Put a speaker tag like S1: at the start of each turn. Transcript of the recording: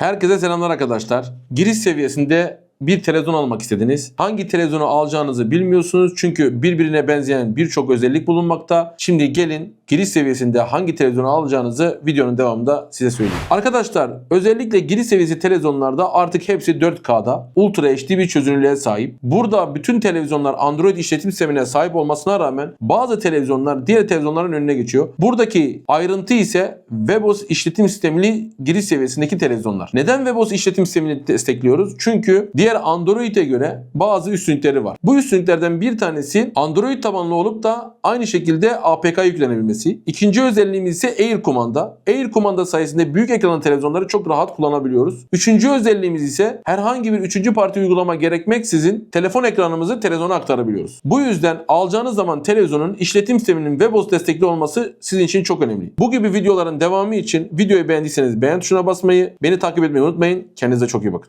S1: Herkese selamlar arkadaşlar. Giriş seviyesinde bir televizyon almak istediniz. Hangi televizyonu alacağınızı bilmiyorsunuz çünkü birbirine benzeyen birçok özellik bulunmakta. Şimdi gelin giriş seviyesinde hangi televizyonu alacağınızı videonun devamında size söyleyeyim. Arkadaşlar özellikle giriş seviyesi televizyonlarda artık hepsi 4K'da Ultra HD bir çözünürlüğe sahip. Burada bütün televizyonlar Android işletim sistemine sahip olmasına rağmen bazı televizyonlar diğer televizyonların önüne geçiyor. Buradaki ayrıntı ise WebOS işletim sistemli giriş seviyesindeki televizyonlar. Neden WebOS işletim sistemini destekliyoruz? Çünkü diğer Android'e göre bazı üstünlükleri var. Bu üstünlüklerden bir tanesi Android tabanlı olup da aynı şekilde APK yüklenebilmesi. İkinci özelliğimiz ise Air kumanda. Air kumanda sayesinde büyük ekranlı televizyonları çok rahat kullanabiliyoruz. Üçüncü özelliğimiz ise herhangi bir üçüncü parti uygulama gerekmeksizin telefon ekranımızı televizyona aktarabiliyoruz. Bu yüzden alacağınız zaman televizyonun işletim sisteminin WebOS destekli olması sizin için çok önemli. Bu gibi videoların devamı için videoyu beğendiyseniz beğen tuşuna basmayı, beni takip etmeyi unutmayın. Kendinize çok iyi bakın.